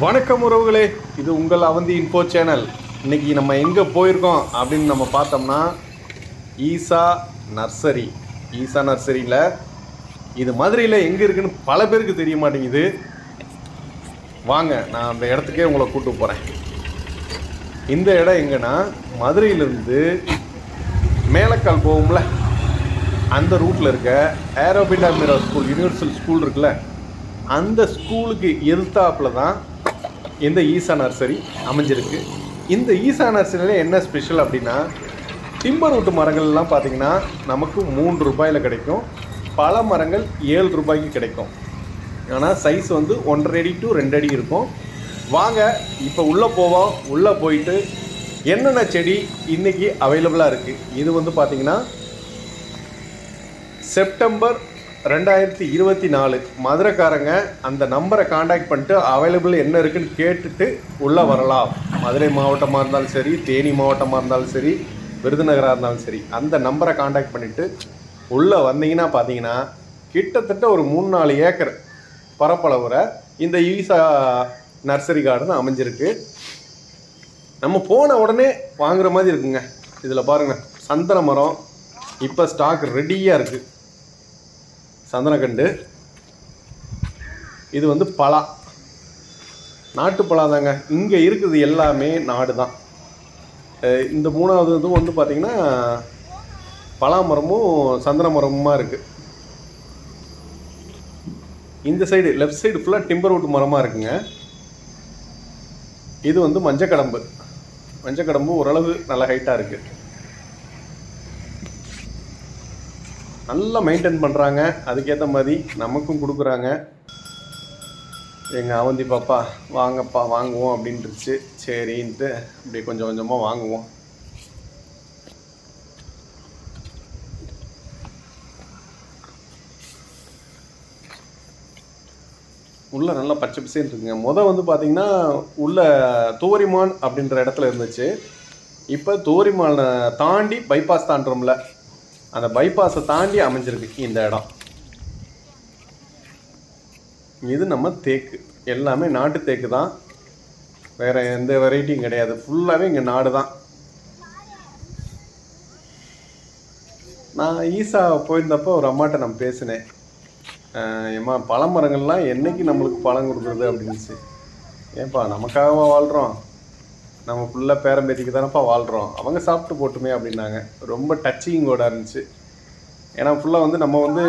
வணக்கம் உறவுகளே இது உங்கள் அவந்தி இன்ஃபோ சேனல் இன்னைக்கு நம்ம எங்கே போயிருக்கோம் அப்படின்னு நம்ம பார்த்தோம்னா ஈசா நர்சரி. ஈசா நர்சரியில் இது மதுரையில் எங்கே இருக்குன்னு பல பேருக்கு தெரிய மாட்டேங்குது. வாங்க நான் அந்த இடத்துக்கே உங்களை கூட்டு போகிறேன் இந்த இடம் எங்கன்னா மதுரையிலேருந்து மேலக்கால் போகும்ல? அந்த ரூட்டில் இருக்க ஏரோபிட்டா மிரா ஸ்கூல் யூனிவர்சல் ஸ்கூல் இருக்குல்ல? அந்த ஸ்கூலுக்கு எதிர்த்தாப்புல தான் இந்த ஈசா நர்சரி அமைஞ்சிருக்கு. இந்த ஈசா நர்சரியில் என்ன ஸ்பெஷல் அப்படின்னா டிம்பர் ரூட்டு மரங்கள்லாம் பார்த்திங்கன்னா நமக்கு மூன்று ரூபாயில் கிடைக்கும். பல மரங்கள் ஏழு ரூபாய்க்கு கிடைக்கும். ஆனால் சைஸ் வந்து ஒன்றரை அடி டு ரெண்டு அடி இருக்கும். வாங்க இப்போ உள்ளே போவோம். உள்ளே போயிட்டு என்னென்ன செடி இன்னைக்கு அவைலபிளாக இருக்குது இது வந்து பார்த்திங்கன்னா செப்டம்பர் ரெண்டாயிரத்தி இருபத்தி நாலு மதுரைக்காரங்க அந்த நம்பரை காண்டாக்ட் பண்ணிட்டு அவைலபிள் என்ன இருக்குன்னு கேட்டுட்டு உள்ளே வரலாம். மதுரை மாவட்டமாக இருந்தாலும் சரி தேனி மாவட்டமாக இருந்தாலும் சரி விருதுநகராக இருந்தாலும் சரி அந்த நம்பரை காண்டாக்ட் பண்ணிவிட்டு உள்ளே வந்தீங்கன்னா பார்த்தீங்கன்னா கிட்டத்தட்ட ஒரு மூணு நாலு ஏக்கர் பரப்பளவுல இந்த ஈசா நர்சரி கார்டன் அமைஞ்சிருக்கு. நம்ம போன உடனே வாங்குற மாதிரி இருக்குங்க. இதில் பாருங்கள் சந்தன மரம் இப்போ ஸ்டாக் ரெடியாக இருக்குது சந்தனக்கண்டு. இது வந்து பலா. நாட்டு பலா தாங்க. இங்கே இருக்குது எல்லாமே நாடு தான். இந்த மூணாவது இதுவும் வந்து பார்த்திங்கன்னா பலா மரமும் சந்தன மரமுமா இருக்குது இந்த சைடு லெஃப்ட் சைடு ஃபுல்லாக டிம்பர் வுட் மரமாக இருக்குங்க. இது வந்து மஞ்சக்கடம்பு. மஞ்சக்கடம்பு ஓரளவு நல்ல ஹைட்டாக இருக்குது நல்லா மெயின்டைன் பண்ணுறாங்க அதுக்கேற்ற மாதிரி நமக்கும் கொடுக்குறாங்க. எங்கள் அவந்தி பாப்பா வாங்கப்பா வாங்குவோம் அப்படின்ட்டுருச்சு சரின்ட்டு அப்படியே கொஞ்சம் கொஞ்சமாக வாங்குவோம். உள்ளே நல்லா பச்சை பசேன்னு இருக்குங்க. மொதல் வந்து பார்த்திங்கன்னா உள்ள தோரிமான் அப்படின்ற இடத்துல இருந்துச்சு. இப்போ தோரிமானை தாண்டி பைபாஸ் தாண்டுறோம்ல. அந்த பைபாஸை தாண்டி அமைஞ்சிருக்கு இந்த இடம். இது நம்ம தேக்கு. எல்லாமே நாட்டு தேக்கு தான். வேற எந்த வெரைட்டியும் கிடையாது. ஃபுல்லாகவே இங்கே நாடு தான். நான் ஈசா போயிருந்தப்போ ஒரு அம்மாட்ட நான் பேசினேன். ஏம்மா பழமரங்கள்லாம் என்னைக்கு நம்மளுக்கு பழம் கொடுக்குறது அப்படின்னுச்சு ஏன்பா நமக்காகவா வாழ்கிறோம் நம்ம ஃபுல்லாக பேரம்பேத்திக்கு தானப்பா வாழ்கிறோம் அவங்க சாப்பிட்டு போட்டுமே அப்படின்னாங்க. ரொம்ப டச்சிங் கூட இருந்துச்சு. ஏன்னா ஃபுல்லாக வந்து நம்ம வந்து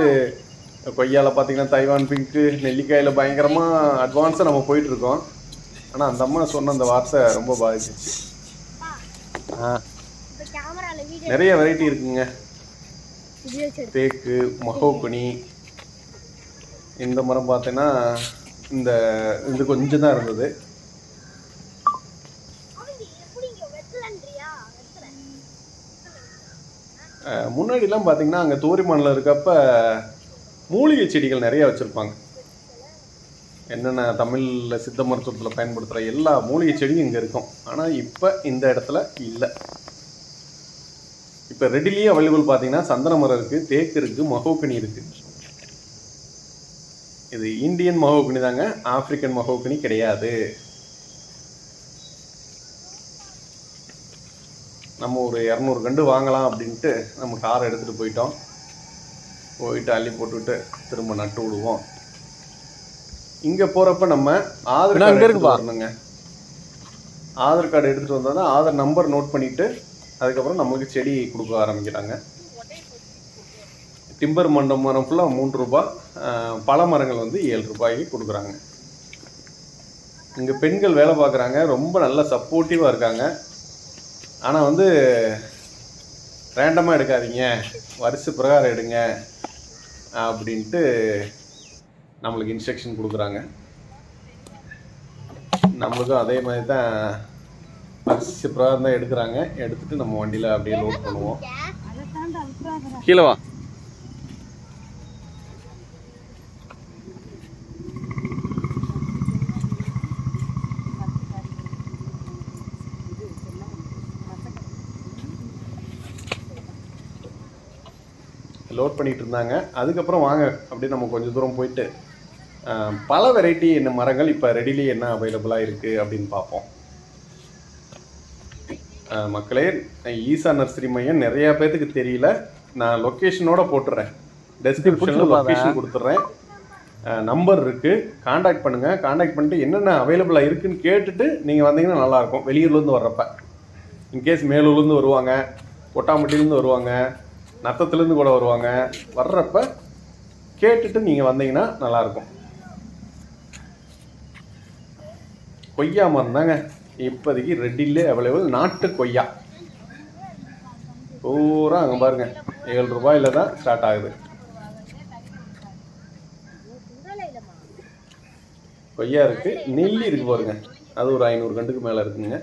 கொய்யாவில் பார்த்தீங்கன்னா தைவான் பிங்க்கு நெல்லிக்காயில் பயங்கரமாக அட்வான்ஸாக நம்ம போயிட்டுருக்கோம். ஆனால் அந்த அம்மா சொன்ன அந்த வார்த்தை ரொம்ப பாதிச்சிச்சு ஆ. நிறைய வெரைட்டி இருக்குங்க. தேக்கு மகோக்குனி இந்த மரம் பார்த்தீங்கன்னா இந்த இது கொஞ்சம் தான் இருந்தது. முன்னாடிலாம் பார்த்தீங்கன்னா அங்கே தோரிமானில் இருக்கப்ப மூலிகை செடிகள் நிறைய வச்சுருப்பாங்க. என்னென்ன தமிழில் சித்த மருத்துவத்தில் பயன்படுத்துகிற எல்லா மூலிகை செடியும் இங்கே இருக்கும். ஆனால் இப்போ இந்த இடத்துல இல்லை. இப்போ ரெடிலியே அவைலபிள் பார்த்தீங்கன்னா சந்தன மரம் இருக்குது தேக்கு இருக்குது மகோக்கனி இருக்குது இது இந்தியன் மகோக்கனி தாங்க ஆப்பிரிக்கன் மகோக்கனி கிடையாது. நம்ம ஒரு இரநூறு கண்டு வாங்கலாம் அப்படின்ட்டு நம்ம காரை எடுத்துகிட்டு போயிட்டோம். போயிட்டு அள்ளி போட்டுவிட்டு திரும்ப நட்டு விடுவோம். இங்கே போகிறப்ப நம்ம ஆதார் கார்டு இருக்குப்பா. வரணுங்க. ஆதார் கார்டு எடுத்துகிட்டு வந்தால் ஆதார் நம்பர் நோட் பண்ணிவிட்டு அதுக்கப்புறம் நம்மளுக்கு செடி கொடுக்க ஆரம்பிக்கிறாங்க. டிம்பர் மண்டம் மரம் ஃபுல்லாக மூன்று ரூபாய் பழ மரங்கள் வந்து ஏழு ரூபாய்க்கு கொடுக்குறாங்க. இங்கே பெண்கள் வேலை பார்க்குறாங்க. ரொம்ப நல்ல சப்போர்ட்டிவாக இருக்காங்க. ஆனால் வந்து ரேண்டமாக எடுக்காதீங்க. வருஷ பிரகாரம் எடுங்க அப்படின்ட்டு நம்மளுக்கு இன்ஸ்ட்ரக்ஷன் கொடுக்குறாங்க. நம்மளுக்கும் அதே மாதிரி தான் வருஷ பிரகாரம் தான் எடுக்கிறாங்க. எடுத்துட்டு நம்ம வண்டியில் அப்படியே லோட் பண்ணுவோம். கீழே வா. லோட் பண்ணிட்டு இருந்தாங்க அதுக்கப்புறம் வாங்க அப்படியே நம்ம கொஞ்சம் தூரம் போயிட்டு பல வெரைட்டி என்ன மரங்கள் இப்போ ரெடிலி என்ன அவைலபிளாக இருக்குது அப்படின்னு பார்ப்போம். மக்களே ஈசா நர்சரி மையம் நிறையா பேர்த்துக்கு தெரியல. நான் லொக்கேஷனோட போட்டுறேன். டெஸ்கிரிப்ஷனில் லொக்கேஷன் கொடுத்துட்றேன். நம்பர் இருக்குது காண்டாக்ட் பண்ணுங்கள் காண்டாக்ட் பண்ணிட்டு என்னென்ன அவைலபிளாக இருக்குன்னு கேட்டுட்டு நீங்கள் வந்தீங்கன்னா நல்லாயிருக்கும் வெளியூர்லேருந்து வர்றப்ப. இன்கேஸ் மேலூர்லேருந்து வருவாங்க கொட்டாம்பட்டியிலேருந்து வருவாங்க நத்தத்துலேருந்து கூட வருவாங்க. வர்றப்ப கேட்டுட்டு நீங்கள் வந்தீங்கன்னா நல்லாயிருக்கும். கொய்யா மரம் தாங்க. இப்போதைக்கு ரெட்டிலே அவைலபிள் நாட்டு கொய்யா. பூரா அங்கே பாருங்க. ஏழு ரூபாயில் தான் ஸ்டார்ட் ஆகுது. கொய்யா இருக்குது நெல்லி இருக்குது பாருங்க. அது ஒரு ஐநூறு கண்டுக்கு மேலே இருக்குங்க.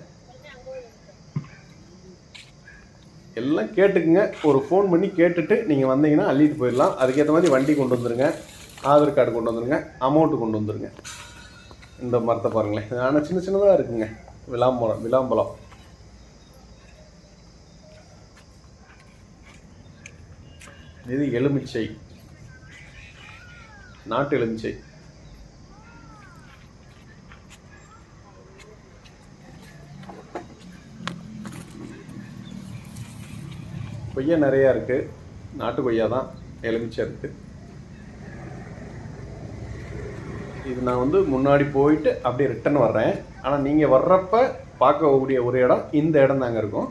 எல்லாம் கேட்டுக்குங்க. ஒரு ஃபோன் பண்ணி கேட்டுட்டு நீங்கள் வந்தீங்கன்னா அள்ளிட்டு போயிடலாம். அதுக்கேற்ற மாதிரி வண்டி கொண்டு வந்துருங்க. ஆதார் கார்டு கொண்டு வந்துருங்க. அமௌண்ட்டு கொண்டு வந்துருங்க. இந்த மரத்தை பாருங்களேன். ஆனால் சின்ன சின்னதாக இருக்குங்க. விளாம்பழம் விளாம்பழம். இது எலுமிச்சை. நாட்டு எலுமிச்சை. கொய்யா நிறையா இருக்குது நாட்டு கொய்யா தான் எலுமிச்சை இருக்குது இது நான் வந்து முன்னாடி போயிட்டு அப்படியே ரிட்டன் வர்றேன். ஆனால் நீங்கள் வர்றப்ப பார்க்கக்கூடிய ஒரு இடம் இந்த இடம் தாங்க இருக்கும்.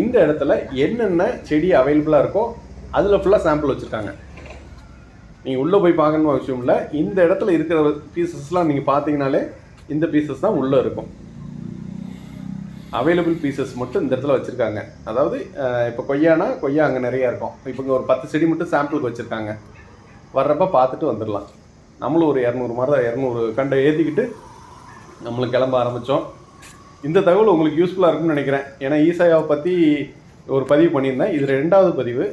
இந்த இடத்துல என்னென்ன செடி அவைலபிளாக இருக்கோ அதில் ஃபுல்லாக சாம்பிள் வச்சுருக்காங்க நீங்கள் உள்ளே போய் பார்க்கணும் அவசியம் இல்லை. இந்த இடத்துல இருக்கிற பீசஸ்லாம் நீங்கள் பார்த்தீங்கனாலே இந்த பீசஸ் தான் உள்ளே இருக்கும். அவைலபிள் பீசஸ் மட்டும் இந்த இடத்துல வச்சுருக்காங்க. அதாவது இப்போ கொய்யானா கொய்யா அங்கே நிறையா இருக்கும். இப்போ இங்கே ஒரு பத்து செடி மட்டும் சாம்பிளுக்கு வச்சுருக்காங்க. வர்றப்ப பார்த்துட்டு வந்துடலாம். நம்மளும் ஒரு இரநூறு மரம் இரநூறு கண்டை ஏற்றிக்கிட்டு நம்மளும் கிளம்ப ஆரம்பித்தோம் இந்த தகவல் உங்களுக்கு யூஸ்ஃபுல்லாக இருக்கும்னு நினைக்கிறேன். ஏன்னா ஈசாயாவை பற்றி ஒரு பதிவு பண்ணியிருந்தேன். இது ரெண்டாவது பதிவு.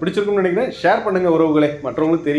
பிடிச்சிருக்கும்னு நினைக்கிறேன். ஷேர் பண்ணுங்கள் உறவுகளே. மற்றவங்களுக்கு தெரியும்